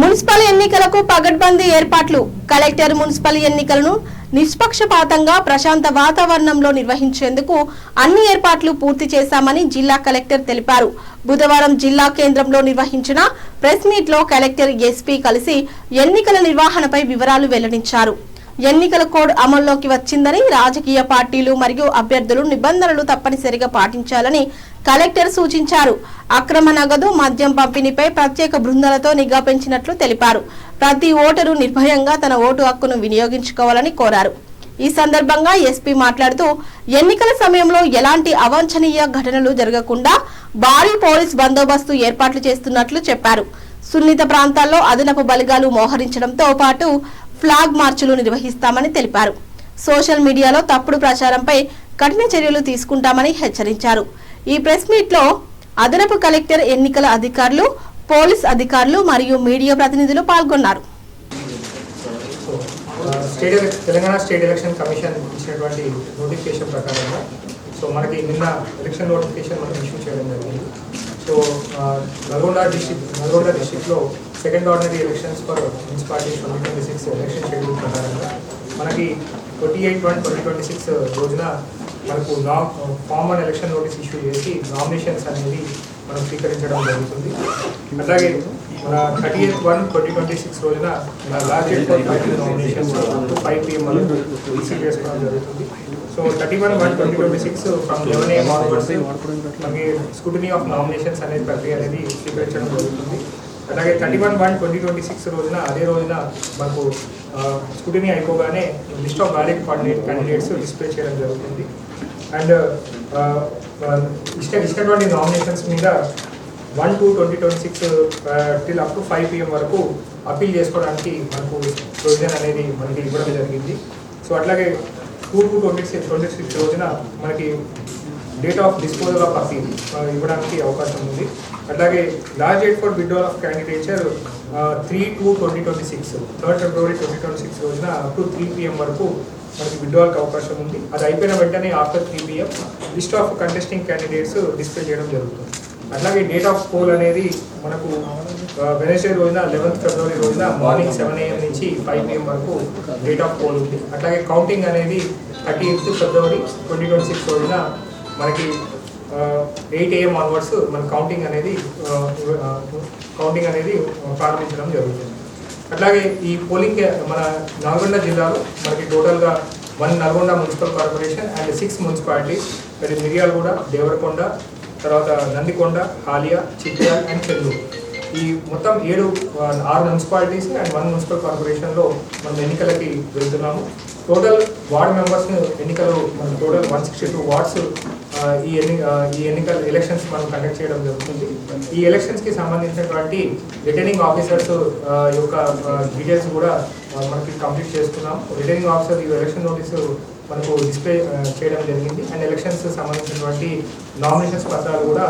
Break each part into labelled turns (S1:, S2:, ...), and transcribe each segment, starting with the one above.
S1: Municipal ఎన్నికలకు పగడ్బందీ ఏర్పాట్లు. Collector municipal ఎన్నికలను నిష్పక్షపాతంగా ప్రశాంత వాతావరణంలో నిర్వహించేందుకు అన్ని ఏర్పాట్లు పూర్తి చేశామని జిల్లా కలెక్టర్ తెలిపారు. బుధవారం జిల్లా కేంద్రంలో నిర్వహించిన ప్రెస్ మీట్లో కలెక్టర్ ఎస్పీ కలిసి ఎన్నికల నిర్వహణపై వివరాలు వెల్లడించారు. ఎన్నికల కోడ్ అమల్లోకి వచ్చిందని రాజకీయ పార్టీలు మరియు అభ్యర్థులు నిబంధనలు తప్పనిసరిగా పాటించాలని కలెక్టర్ సూచించారు. అక్రమ నగదు మద్యం పంపిణీపై ప్రత్యేక బృందాలతో నిఘా పెంచినట్లు తెలిపారు. ప్రతి ఓటరు నిర్భయంగా తన ఓటు హక్కును వినియోగించుకోవాలని కోరారు. ఈ సందర్భంగా ఎస్పీ మాట్లాడుతూ ఎన్నికల సమయంలో ఎలాంటి అవాంఛనీయ ఘటనలు జరగకుండా భారీ పోలీస్ బందోబస్తు ఏర్పాట్లు చేస్తున్నట్లు చెప్పారు. సున్నిత ప్రాంతాల్లో అదనపు బలిగాలు మోహరించడంతో పాటు ఫ్లాగ్ మార్చులు నిర్వహిస్తామని తెలిపారు. సోషల్ మీడియాలో తప్పుడు ప్రచారంపై కఠిన చర్యలు తీసుకుంటామని హెచ్చరించారు. ఈ ప్రెస్ మీట్లో అదనపు కలెక్టర్ ఎన్నికల అధికారులు పోలీస్ అధికారులు మరియు మీడియా ప్రతినిధులు పాల్గొన్నారు.
S2: తెలంగాణ స్టేట్ ఎలక్షన్ కమిషన్ ఇచ్చినటువంటి నోటిఫికేషన్ ప్రకారంగా సో మనకి నిన్న ఎలక్షన్ నోటిఫికేషన్ మనం ఇష్యూ చేయడం జరిగింది. సో నల్గొండ డిస్టిక్ నల్గొండ డిస్టిక్లో second ordinary elections for municipality twenty twenty six election schedule ప్రకారంగా మనకి twenty eight one twenty twenty six రోజున మనకు నా ఫామ్ ఎలక్షన్ నోటీస్ ఇష్యూ చేసి నామినేషన్స్ అనేది మనం స్వీకరించడం జరుగుతుంది. అలాగే మన thirty eighth one twenty twenty six రోజున మన last five nominations five PM వరకు రిసీవ్ చేసుకోవడం జరుగుతుంది. So thirty one one twenty twenty six from eleven AM onwards మనకి స్కూటినీ ఆఫ్ నామినేషన్స్ అనే ప్రక్రియ అనేది స్వీకరించడం జరుగుతుంది. అలాగే thirty one one twenty twenty six రోజున అదే రోజున మనకు స్కూటినీ అయిపోగానే list of valid candidates display చేయడం జరుగుతుంది. అండ్ ఇష్ట ఇష్టటువంటి నామినేషన్స్ మీద one two twenty twenty six till up to five PM వరకు అప్పీల్ చేసుకోవడానికి మనకు ప్రొవిజన్ అనేది మనకి ఇవ్వడం జరిగింది. సో అట్లాగే two two twenty six twenty six రోజున మనకి date of disposal of appeal ఇవ్వడానికి అవకాశం ఉంది. అట్లాగే last date for withdrawal of candidature three two twenty twenty six third February twenty twenty six రోజున అప్ టు త్రీ పిఎం వరకు మనకి విడ్రాల్కి అవకాశం ఉంది. అది అయిపోయిన వెంటనే after three PM list of contesting candidates display చేయడం జరుగుతుంది. అట్లాగే డేట్ ఆఫ్ పోల్ అనేది మనకు వెనస్డే రోజున లెవెన్త్ ఫిబ్రవరి రోజున మార్నింగ్ సెవెన్ ఏఎం నుంచి ఫైవ్ పిఎం వరకు డేట్ ఆఫ్ పోల్ ఉంది. అట్లాగే కౌంటింగ్ అనేది thirty eighth February twenty twenty six రోజున మనకి ఎయిట్ ఏఎం ఆన్వర్డ్స్ మన కౌంటింగ్ అనేది కౌంటింగ్ అనేది ప్రారంభించడం జరుగుతుంది. అట్లాగే ఈ పోలింగ్ కే- మన నల్గొండ జిల్లాలో మనకి టోటల్గా one Nalgonda municipal corporation and six municipalities మరి మిర్యాలగూడ దేవరకొండ తర్వాత నందికొండ హాలియా చిట్యాల అండ్ చెల్లూరు ఈ మొత్తం ఏడు ఆరు మున్సిపాలిటీస్ అండ్ వన్ మున్సిపల్ కార్పొరేషన్లో మనం ఎన్నికలకి వెళ్తున్నాము. టోటల్ వార్డ్ మెంబర్స్ ఎన్నికలు మన total one sixty two wards ఈ ఎన్ని ఈ ఎన్నికల ఎలక్షన్స్ మనం కండక్ట్ చేయడం జరుగుతుంది. ఈ ఎలక్షన్స్కి సంబంధించినటువంటి రిటర్నింగ్ ఆఫీసర్స్ యొక్క డీటెయిల్స్ కూడా మనకి కంప్లీట్ చేసుకున్నాం. రిటర్నింగ్ ఆఫీసర్ ఈ ఎలక్షన్ నోటీసు మనకు డిస్ప్లే చేయడం జరిగింది. అండ్ ఎలక్షన్స్ సంబంధించినటువంటి నామినేషన్స్ పత్రాలు కూడా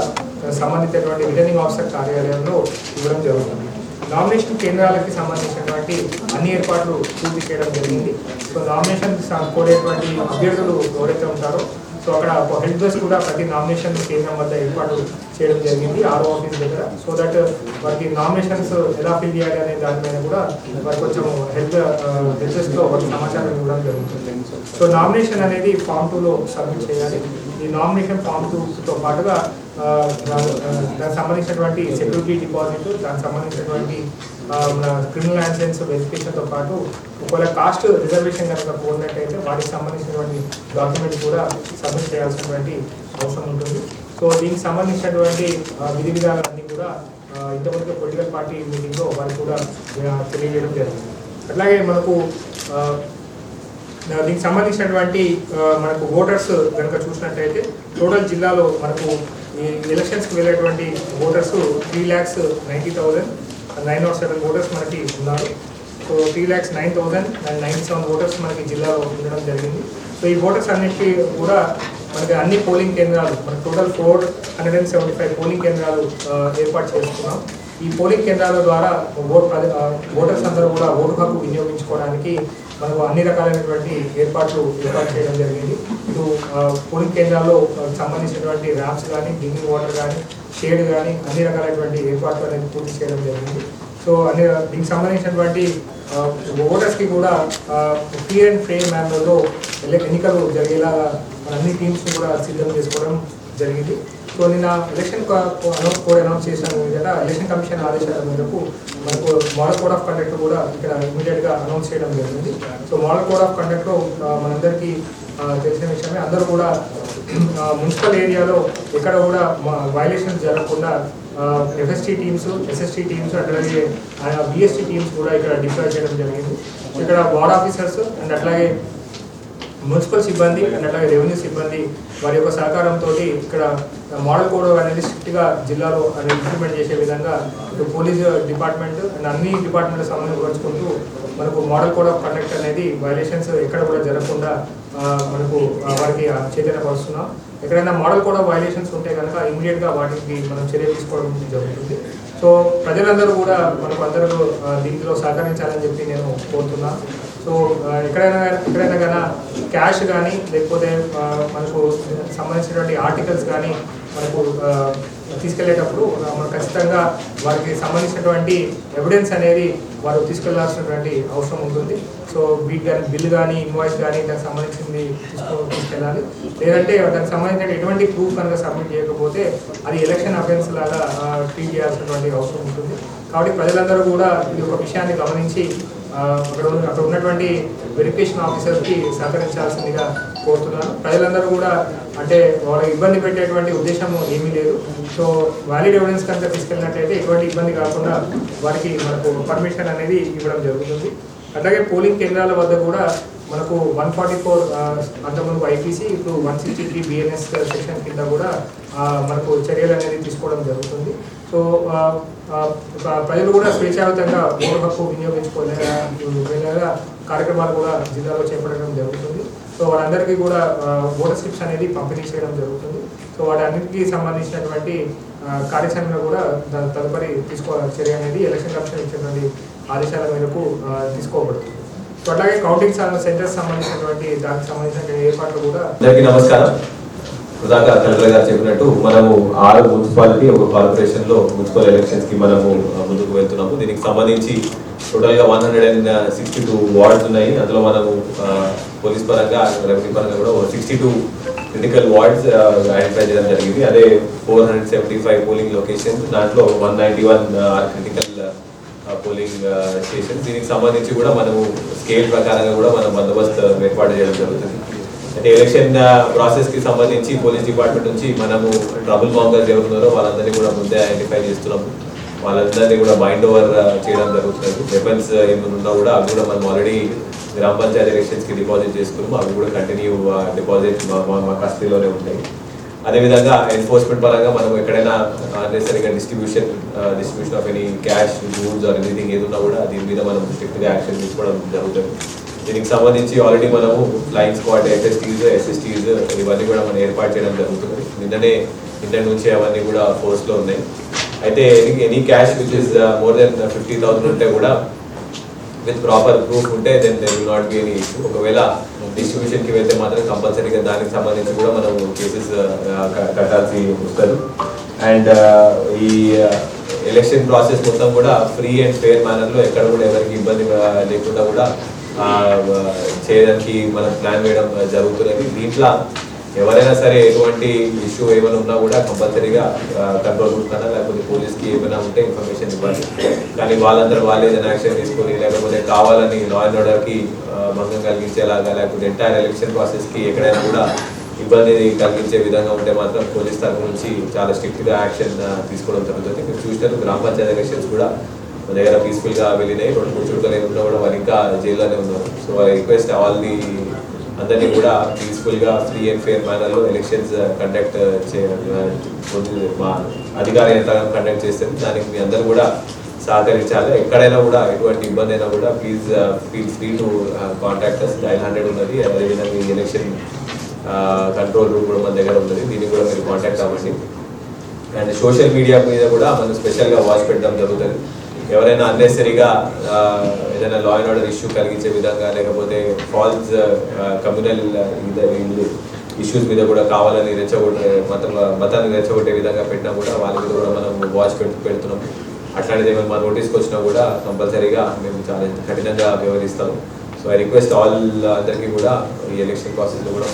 S2: సంబంధించినటువంటి రిటర్నింగ్ ఆఫీసర్ కార్యాలయంలో ఇవ్వడం జరుగుతుంది. నామినేషన్ కేంద్రాలకి సంబంధించినటువంటి అన్ని ఏర్పాట్లు పూర్తి చేయడం జరిగింది. సో నామినేషన్ కోరేటువంటి అభ్యర్థులు ఎవరైతే ఉంటారో సో అక్కడ హెల్ప్ డెస్క్ కూడా ప్రతి నామినేషన్ కేంద్రం వద్ద ఏర్పాటు చేయడం జరిగింది ఆరో ఆఫీస్ దగ్గర. సో దట్ వారికి నామినేషన్స్ ఎలా ఫిల్ చేయాలి అనే దాని మీద కూడా వారికి కొంచెం హెల్త్ హెల్త్ డెస్క్లో ఒక సమాచారం ఇవ్వడం జరుగుతుంది. సో నామినేషన్ అనేది ఫామ్ టూలో సబ్మిట్ చేయాలి. ఈ నామినేషన్ ఫామ్ పాటుగా దానికి సంబంధించినటువంటి సెక్యూరిటీ డిపాజిట్ దానికి సంబంధించినటువంటి మన క్రిమినల్ లైసెన్స్ వెరిఫికేషన్తో పాటు ఒకవేళ కాస్ట్ రిజర్వేషన్ కనుక పోయినట్టయితే వాటికి సంబంధించినటువంటి డాక్యుమెంట్ కూడా సబ్మిట్ చేయాల్సినటువంటి అవసరం ఉంటుంది. సో దీనికి సంబంధించినటువంటి విధి విధానాలన్నీ కూడా ఇంతవరకు పొలిటికల్ పార్టీ మీటింగ్లో వారికి కూడా తెలియజేయడం జరిగింది. అట్లాగే మనకు దీనికి సంబంధించినటువంటి మనకు ఓటర్స్ కనుక చూసినట్టయితే టోటల్ జిల్లాలో మనకు ఈ ఎలక్షన్స్కి వెళ్ళేటువంటి voters three lakhs ninety thousand nine not seven voters మనకి ఉన్నారు. So three lakhs nine thousand and nine seven voters మనకి జిల్లాలో ఉండడం జరిగింది. సో ఈ ఓటర్స్ అన్నిటికీ కూడా మనకి అన్ని పోలింగ్ కేంద్రాలు మనకి total four hundred and seventy five polling కేంద్రాలు ఏర్పాటు చేసుకున్నాం. ఈ పోలింగ్ కేంద్రాల ద్వారా ఓట్ ఓటర్స్ అందరూ కూడా ఓటు హక్కు వినియోగించుకోవడానికి మనకు అన్ని రకాలైనటువంటి ఏర్పాట్లు ఏర్పాటు చేయడం జరిగింది. ఇటు ఆ, పోలింగ్ కేంద్రాల్లో సంబంధించినటువంటి ర్యామ్స్ కానీ డ్రింకింగ్ వాటర్ కానీ షేడ్ కానీ అన్ని రకాలైనటువంటి ఏర్పాట్లు అనేది పూర్తి చేయడం జరిగింది. సో అన్ని దీనికి సంబంధించినటువంటి ఓటర్స్కి కూడా ఫ్రీ అండ్ ఫ్రేమ్ మేనర్లో ఎన్నికలు జరిగేలాగా మన అన్ని టీమ్స్ని కూడా సిద్ధం చేసుకోవడం జరిగింది. సో నిన్న ఎలక్షన్ అనౌన్స్ కోడ్ అనౌన్స్ చేసిన మీద ఎలక్షన్ కమిషన్ ఆదేశాల మేరకు మనకు మోడల్ కోడ్ ఆఫ్ కండక్ట్ కూడా ఇక్కడ ఇమీడియట్గా అనౌన్స్ చేయడం జరిగింది. సో మోడల్ కోడ్ ఆఫ్ కండక్ట్లో మనందరికీ తెలిసిన విషయమే. అందరూ కూడా మున్సిపల్ ఏరియాలో ఎక్కడ కూడా వైలేషన్స్ జరగకుండా ఎఫ్ఎస్టీ టీమ్స్ ఎస్ఎస్టీ టీమ్స్ అట్లాగే బిఎస్టీ టీమ్స్ కూడా ఇక్కడ డిప్లాయ్ చేయడం జరిగింది. ఇక్కడ వార్డ్ ఆఫీసర్స్ అండ్ అట్లాగే మున్సిపల్ సిబ్బంది అండ్ అట్లాగే రెవెన్యూ సిబ్బంది వారి యొక్క సహకారంతో ఇక్కడ మోడల్ కోడ్ అనేది స్ట్రిక్ట్గా జిల్లాలో అనేది ఇంప్లిమెంట్ చేసే విధంగా ఇటు పోలీస్ డిపార్ట్మెంట్ అండ్ అన్ని డిపార్ట్మెంట్ సంబంధించుకుంటూ మనకు మోడల్ కోడ్ ఆఫ్ కండక్ట్ అనేది వైలేషన్స్ ఎక్కడ కూడా జరగకుండా మనకు ఆ, వారికి ఆ చైతన్యపరుస్తున్నాం. ఎక్కడైనా మోడల్ కోడ్ ఆఫ్ వైలేషన్స్ ఉంటే కనుక ఇమీడియట్గా వాటికి మనం చర్య తీసుకోవడం జరుగుతుంది. సో ప్రజలందరూ కూడా మనకు అందరూ దీంట్లో సహకరించాలని చెప్పి నేను కోరుతున్నాను సో ఎక్కడైనా ఎక్కడైనా కానీ క్యాష్ కానీ లేకపోతే మనకు సంబంధించినటువంటి ఆర్టికల్స్ కానీ మనకు తీసుకెళ్ళేటప్పుడు మనం ఖచ్చితంగా వారికి సంబంధించినటువంటి ఎవిడెన్స్ అనేది వారు తీసుకెళ్ళాల్సినటువంటి అవసరం ఉంటుంది. సో బిల్ కానీ బిల్ కానీ ఇన్వాయిస్ కానీ దానికి సంబంధించింది తీసుకో తీసుకెళ్ళాలి. లేదంటే దానికి సంబంధించిన ఎటువంటి ప్రూఫ్ కనుక సబ్మిట్ చేయకపోతే అది ఎలక్షన్ అఫెన్స్ లాగా ట్రీట్ చేయాల్సినటువంటి అవసరం ఉంటుంది. కాబట్టి ప్రజలందరూ కూడా ఈ యొక్క విషయాన్ని గమనించి అక్కడ ఉన్న అక్కడ ఉన్నటువంటి వెరిఫికేషన్ ఆఫీసర్కి సహకరించాల్సిందిగా కోరుతున్నాను. ప్రజలందరూ కూడా అంటే వాళ్ళకి ఇబ్బంది పెట్టేటువంటి ఉద్దేశం ఏమీ లేదు. సో వ్యాలిడ్ ఎవిడెన్స్ కనుక తీసుకెళ్ళినట్లయితే ఎటువంటి ఇబ్బంది కాకుండా వారికి మనకు పర్మిషన్ అనేది ఇవ్వడం జరుగుతుంది. అలాగే పోలింగ్ కేంద్రాల వద్ద కూడా మనకు వన్ ఫార్టీ ఫోర్ అంతకుముందు ఐపీసీ ఇప్పుడు one sixty three BNS section కింద కూడా మనకు చర్యలు అనేది తీసుకోవడం జరుగుతుంది. సో ప్రజలు కూడా స్వేచ్ఛాయుతంగా ఓటు హక్కు వినియోగించుకోలేగా కార్యక్రమాలు కూడా జిల్లాలో చేపట్టడం జరుగుతుంది. సో వాళ్ళందరికీ కూడా ఓటర్ స్లిప్స్ అనేది పంపిణీ చేయడం జరుగుతుంది. సో వాటన్నిటికీ సంబంధించినటువంటి కార్యాచరణ కూడా దాని తదుపరి తీసుకో చర్య అనేది ఎలక్షన్ కమిషన్ ఇచ్చినటువంటి ఆదేశాల మేరకు తీసుకోబడుతుంది. సో అట్లాగే కౌంటింగ్ సెంటర్స్ సంబంధించినటువంటి దానికి సంబంధించిన ఏర్పాట్లు కూడా
S3: అందరికీ నమస్కారం. ఇందాక కలెక్టర్ గారు చెప్పినట్టు మనము ఆరు మున్సిపాలిటీ ఒక కార్పొరేషన్లో మున్సిపల్ ఎలక్షన్స్కి మనము ముందుకు వెళ్తున్నాము. దీనికి సంబంధించి టోటల్గా one hundred and sixty two wards ఉన్నాయి. అందులో మనము పోలీస్ పరంగా రెవెన్యూ పరంగా కూడా sixty two critical wards identify చేయడం జరిగింది. అదే four hundred seventy five polling locations దాంట్లో one ninety one critical polling station దీనికి సంబంధించి కూడా మనము స్కేల్ ప్రకారంగా కూడా మనం బందోబస్తు ఏర్పాటు చేయడం జరుగుతుంది. అంటే ఎలక్షన్ ప్రాసెస్ uh, కి సంబంధించి పోలీస్ డిపార్ట్మెంట్ నుంచి మనము ట్రబుల్ మాంగర్స్ ఎవరున్నారో వాళ్ళందరినీ కూడా ముందే ఐడెంటిఫై చేస్తున్నాము. వాళ్ళందరినీ కూడా బైండ్ ఓవర్ uh, చేయడం జరుగుతుంది. వెపన్స్ uh, ఏమైనా ఉన్నా కూడా అవి కూడా మనం ఆల్రెడీ గ్రామ పంచాయతీ ఎలక్షన్స్కి డిపాజిట్ చేసుకున్నాము అవి కూడా కంటిన్యూ డిపాజిట్ uh, మా కస్టడీలోనే ఉంటాయి. అదేవిధంగా ఎన్ఫోర్స్మెంట్ పరంగా మనం ఎక్కడైనా అన్నెసరిగా distribution distribution of any cash goods or anything ఏదున్నా కూడా దీని మీద మనం స్ట్రిక్ట్గా యాక్షన్ తీసుకోవడం జరుగుతుంది. దీనికి సంబంధించి ఆల్రెడీ మనము ఫ్లైయింగ్ స్క్వాడ్ ఎస్ఎస్టీస్ ఎస్ఎస్టీస్ ఇవన్నీ కూడా మనం ఏర్పాటు చేయడం జరుగుతుంది. నిన్ననే నిన్న నుంచి అవన్నీ కూడా ఫోర్స్లో ఉన్నాయి. అయితే any cash which is more than fifty thousand ఉంటే కూడా విత్ ప్రాపర్ ప్రూఫ్ ఉంటే then then will not be any issue ఒకవేళ డిస్ట్రిబ్యూషన్కి వెళ్తే మాత్రం కంపల్సరీగా దానికి సంబంధించి కూడా మనం uh, కేసెస్ కట్టాల్సి వస్తారు అండ్ uh, ఈ uh, ఎలక్షన్ ప్రాసెస్ మొత్తం కూడా ఫ్రీ అండ్ ఫెయిర్ మేనర్లో ఎక్కడ కూడా ఎవరికి ఇబ్బంది లేకుండా కూడా చేయడానికి మనం ప్లాన్ వేయడం జరుగుతున్నది. దీంట్లో ఎవరైనా సరే ఎటువంటి ఇష్యూ ఏమైనా ఉన్నా కూడా కంపల్సరీగా కంట్రోల్ రూమ్ కన్నా లేకపోతే పోలీస్కి ఏమైనా ఉంటే ఇన్ఫర్మేషన్ ఇవ్వాలి. కానీ వాళ్ళందరూ వాళ్ళు ఏదైనా యాక్షన్ తీసుకొని లేకపోతే కావాలని లా అండ్ ఆర్డర్కి భంగం కలిగించేలాగా లేకపోతే ఎంటైర్ ఎలక్షన్ ప్రాసెస్కి ఎక్కడైనా కూడా ఇబ్బంది కలిగించే విధంగా ఉంటే మాత్రం పోలీస్ తరఫు నుంచి చాలా స్ట్రిక్ట్గా యాక్షన్ తీసుకోవడం జరుగుతుంది. మీరు చూసినట్టు గ్రామ పంచాయతీ ఎలక్షన్స్ కూడా మన దగ్గర పీస్ఫుల్గా వెళ్ళినాయి. రెండు మూడు చోట్ల ఉన్నా కూడా వాళ్ళు ఇంకా జైల్లోనే ఉన్నారు. So I request all the అందరినీ కూడా పీస్ఫుల్గా ఫ్రీ అండ్ ఫెయిర్ మేనర్లో ఎలక్షన్స్ కండక్ట్ చేయడం మా అధికార యంత్రాంగం కండక్ట్ చేస్తుంది దానికి మీ అందరూ కూడా సహకరించాలి. ఎక్కడైనా కూడా ఎటువంటి ఇబ్బంది అయినా కూడా please feel free to contact us dial hundred ఉన్నది. అదేవిధంగా ఈ ఎలక్షన్ కంట్రోల్ రూమ్ కూడా మన దగ్గర ఉన్నది. దీన్ని కూడా మీరు కాంటాక్ట్ అవ్వండి. అండ్ సోషల్ మీడియా మీద కూడా మనం స్పెషల్గా వాచ్ పెట్టడం జరుగుతుంది. ఎవరైనా అన్నెసరీగా ఏదైనా లా అండ్ ఆర్డర్ ఇష్యూ కలిగించే విధంగా లేకపోతే ఫాల్స్ కమ్యూనల్ ఇష్యూస్ మీద కూడా కావాలని రెచ్చగొట్టే మతం మతాన్ని రెచ్చగొట్టే విధంగా పెట్టినా కూడా వాళ్ళ మీద కూడా మనం వాచ్ పెట్టు పెడుతున్నాం. అట్లాంటిది ఏమైనా మా నోటీస్కి వచ్చినా కూడా కంపల్సరీగా మేము చాలా కఠినంగా వ్యవహరిస్తాము. సో ఐ రిక్వెస్ట్ ఆల్ అందరికీ కూడా ఈ ఎలక్షన్ ప్రాసెస్లో కూడా